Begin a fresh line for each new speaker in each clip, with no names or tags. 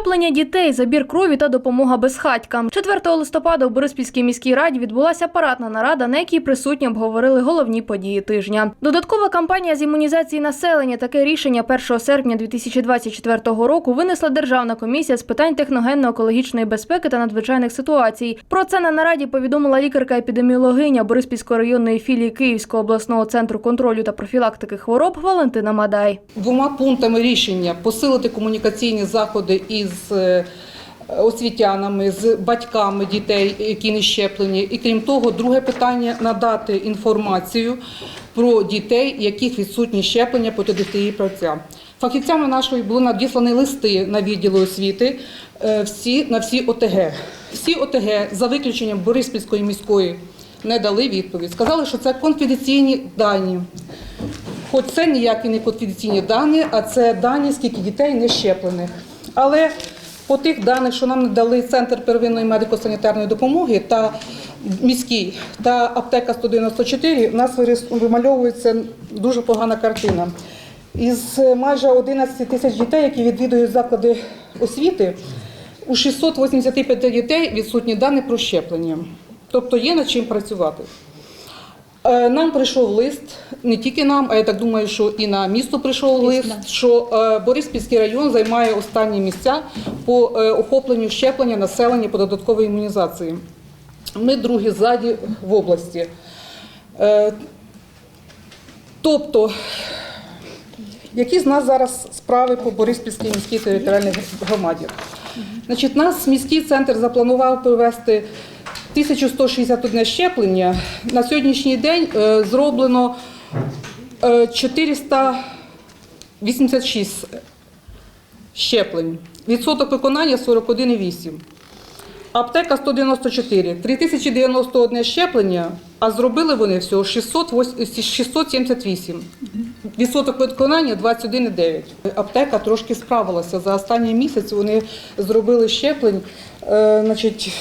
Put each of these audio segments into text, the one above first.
Щеплення дітей, забір крові та допомога безхатькам. 4 листопада у Бориспільській міській раді відбулася парадна нарада, на якій присутні обговорили головні події тижня. Додаткова кампанія з імунізації населення. Таке рішення 1 серпня 2024 року винесла Державна комісія з питань техногенно-екологічної безпеки та надзвичайних ситуацій. Про це на нараді повідомила лікарка-епідеміологиня Бориспільської районної філії Київського обласного центру контролю та профілактики хвороб Валентина Мадай.
Двома пунктами рішення посилити комунікаційні заходи із е, освітянами, з батьками дітей, які не щеплені. І крім того, друге питання надати інформацію про дітей, яких відсутні щеплення проти дифтерії правця. Фахівцями нашої були надіслані листи на відділи освіти е, всі, на всі ОТГ. Всі ОТГ, за виключенням Бориспільської міської, не дали відповідь. Сказали, що це конфіденційні дані. Хоч це ніякі не конфіденційні дані, а це дані, скільки дітей не щеплених. Але по тих даних, що нам надали Центр первинної медико-санітарної допомоги та міський та аптека 194, у нас вимальовується дуже погана картина. Із майже 11 тисяч дітей, які відвідують заклади освіти, у 685 дітей відсутні дані про щеплення. Тобто є над чим працювати. Е, Нам прийшов лист, не тільки нам, а я так думаю, що і на місто прийшов лист, що е, Бориспільський район займає останні місця по е, охопленню щеплення населення по додатковій імунізації. Ми другі ззаді в області. Тобто, які з нас зараз справи по Бориспільській міській територіальній громаді? Значить, нас міський центр запланував провести 1161 щеплення. На сьогоднішній день е, зроблено е, 486 щеплень. Відсоток виконання 41,8. Аптека 194, 3091 щеплення, а зробили вони всього 678. Відсоток виконання 21,9. Аптека трошки справилася. За останній місяць вони зробили щеплень, е, значить,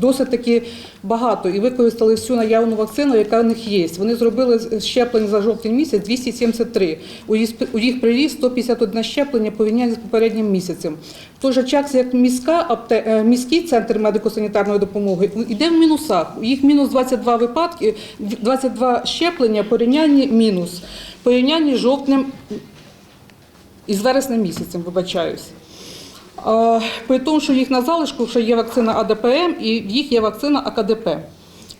досить таки багато і використали всю наявну вакцину, яка в них є. Вони зробили щеплень за жовтень місяць 273. У їх, приріст 151 щеплення порівняно з попереднім місяцем. В той же час, як міська е, міський центр медико-санітарної допомоги йде в мінусах. У їх мінус 22 випадки, 22 щеплення, порівнянні мінус. Порівнянні жовтнем і з вереснем місяцем, вибачаюсь. А, При тому, що їх на залишку ще є вакцина АДПМ і в їх є вакцина АКДП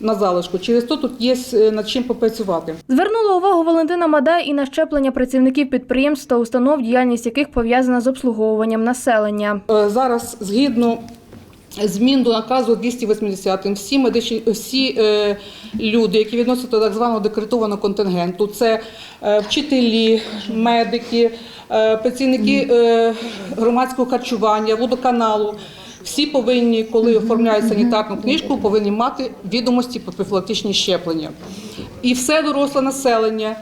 на залишку. Через то тут є е, над чим попрацювати.
Звернула увагу Валентина Мадай і на щеплення працівників підприємств та установ, діяльність яких пов'язана з обслуговуванням населення.
Е, Зараз згідно змін до наказу 280 всі медичні всі е, люди, які відносяться до так званого декретованого контингенту, це е, вчителі, медики, е, працівники е, громадського харчування, водоканалу. Всі повинні, коли оформляють санітарну книжку, повинні мати відомості про профілактичні щеплення. І все доросле населення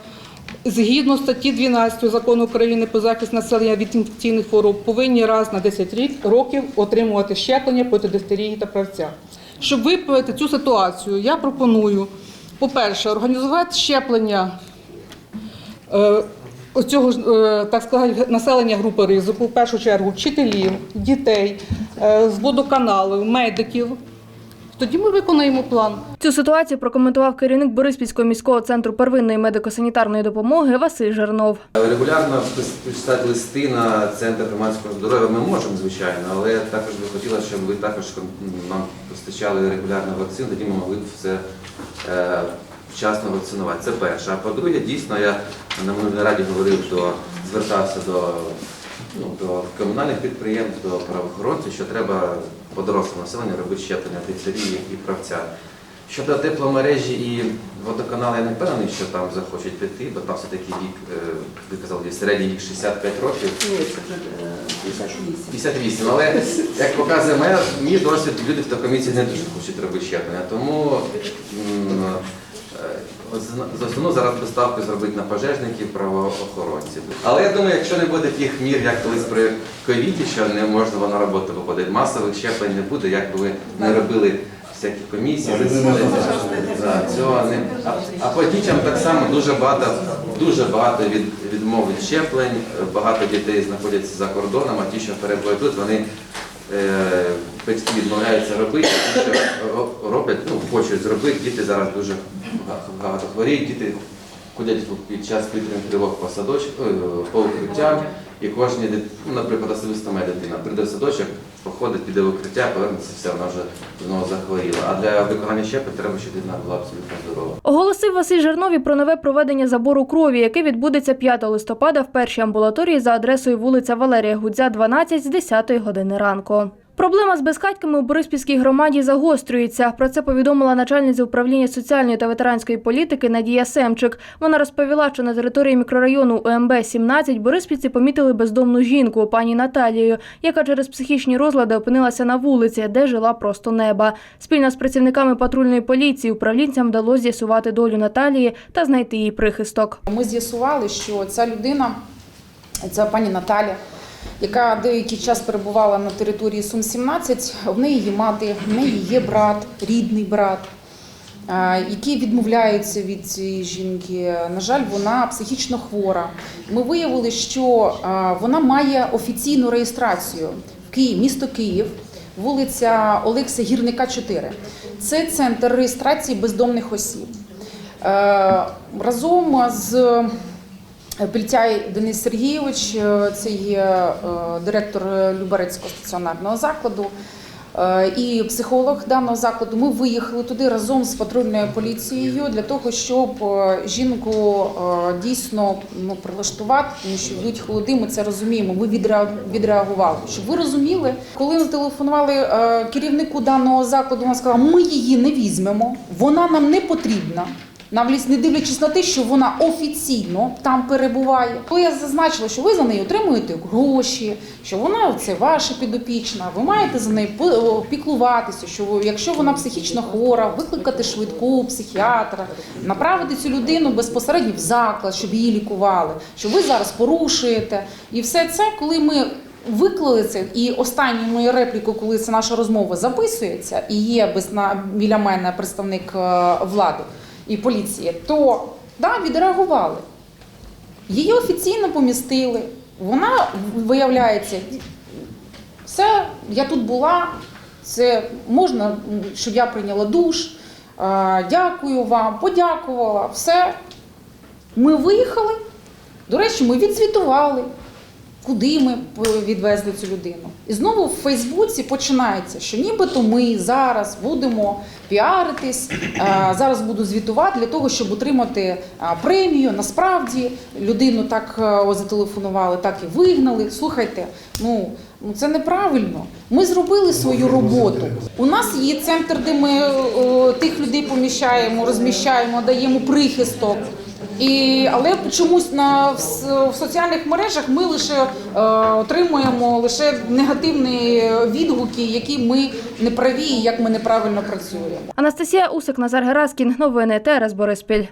Згідно статті 12 закону України про захист населення від інфекційних хвороб повинні раз на 10 рік- років отримувати щеплення проти дифтерії та правця. Щоб виправити цю ситуацію, я пропоную, по-перше, організувати щеплення е, оцього ж, е, так сказати, населення групи ризику, в першу чергу вчителів, дітей, е, з водоканалів, медиків. Тоді ми виконаємо план.
Цю ситуацію прокоментував керівник Бориспільського міського центру первинної медико-санітарної допомоги Василь Жернов.
Регулярно писати листи на центр громадського здоров'я ми можемо, звичайно, але також би хотілося, щоб ви також нам постачали регулярно вакцину, тоді ми могли б все е, вчасно вакцинувати. Це перше. А по-друге, дійсно, я на минулій раді говорив, до, звертався до, ну, до комунальних підприємств, до правоохоронців, що треба по дорослому населенню робити щеплення дифтерії і правця. Щодо тепломережі і водоканалу, я не впевнений, що там захочуть піти, бо там все-таки вік, е, ви казали, є середній вік 65 років.
Ні, це вже е, 58.
58, але як показує моя, мій досвід, люди в комісії не дуже хочуть робити щеплення. Тому м, основну зараз поставку зробити на пожежників, правоохоронців. Але я думаю, якщо не буде таких мір, як колись при ковіді, що не можна на роботу виходити, масових щеплень не буде, як би ви не робили всякі комісії, засідання. Да, цього не... а, а по дітям так само дуже багато дуже багато від, відмов щеплень, е, багато дітей знаходяться за кордоном, а ті, що перебувають тут, вони е, батьки відмовляються робити, що роблять, ну, хочуть зробити. Діти зараз дуже багато хворіють, діти ходять під час повітряних тривог по садочку, е, по укриттям, і кожні, ну, наприклад, особисто моя дитина прийде в садочок, походить, піде в укриття, повернеться, все, вона вже знову захворіла. А для виконання щеплень треба, щоб дитина була абсолютно здорова.
Оголосив Василь Жернові про нове проведення забору крові, яке відбудеться 5 листопада в першій амбулаторії за адресою вулиця Валерія Гудзя, 12 з 10 години ранку. Проблема з безхатьками у Бориспільській громаді загострюється. Про це повідомила начальниця управління соціальної та ветеранської політики Надія Семчик. Вона розповіла, що на території мікрорайону УМБ 17 бориспільці помітили бездомну жінку пані Наталію, яка через психічні розлади опинилася на вулиці, де жила просто неба. Спільно з працівниками патрульної поліції управлінцям вдалося з'ясувати долю Наталії та знайти їй прихисток.
Ми з'ясували, що ця людина, ця пані Наталя, яка деякий час перебувала на території Сум 17, в неї є мати, в неї є брат, рідний брат, який відмовляється від цієї жінки. На жаль, вона психічно хвора. Ми виявили, що вона має офіційну реєстрацію в Києві, місто Київ. Вулиця Олекса Гірника, 4. Це центр реєстрації бездомних осіб. Е, Разом з Пільтяй Денис Сергійович, е, це є е, директор Люберецького стаціонарного закладу е, і психолог даного закладу. Ми виїхали туди разом з патрульною поліцією для того, щоб жінку дійсно ну, прилаштувати, тому що йдуть холоди, ми це розуміємо. Ми відреа- відреагували. Щоб ви розуміли, коли ми телефонували керівнику даного закладу, вона сказала, ми її не візьмемо, вона нам не потрібна. Навлість не дивлячись на те, що вона офіційно там перебуває. Коли я зазначила, що ви за неї отримуєте гроші, що вона це ваша підопічна, ви маєте за нею піклуватися, що якщо вона психічно хвора, викликати швидку психіатра, направити цю людину безпосередньо в заклад, щоб її лікували, що ви зараз порушуєте. І все це, коли ми Виклали це, і останню мою репліку, коли це наша розмова записується, і є без на біля мене представник е, влади і поліції, то да, відреагували. Її офіційно помістили. Вона виявляється, все, я тут була, це можна, щоб я прийняла душ. Дякую вам, подякувала, все. Ми виїхали. До речі, ми відзвітували, куди ми відвезли цю людину. І знову в Фейсбуці починається, що нібито ми зараз будемо піаритись, е, зараз буду звітувати для того, щоб отримати е, премію. Насправді людину так е, зателефонували, так і вигнали. Слухайте, ну. Ну це неправильно. Ми зробили свою роботу. У нас є центр, де ми е, тих людей поміщаємо, розміщаємо, даємо прихисток. І, але чомусь на, в, в соціальних мережах ми лише е, отримуємо лише негативні відгуки, які ми не праві як ми неправильно працюємо.
Анастасія Усик, Назар Гераскін. Новини ТРС Бориспіль.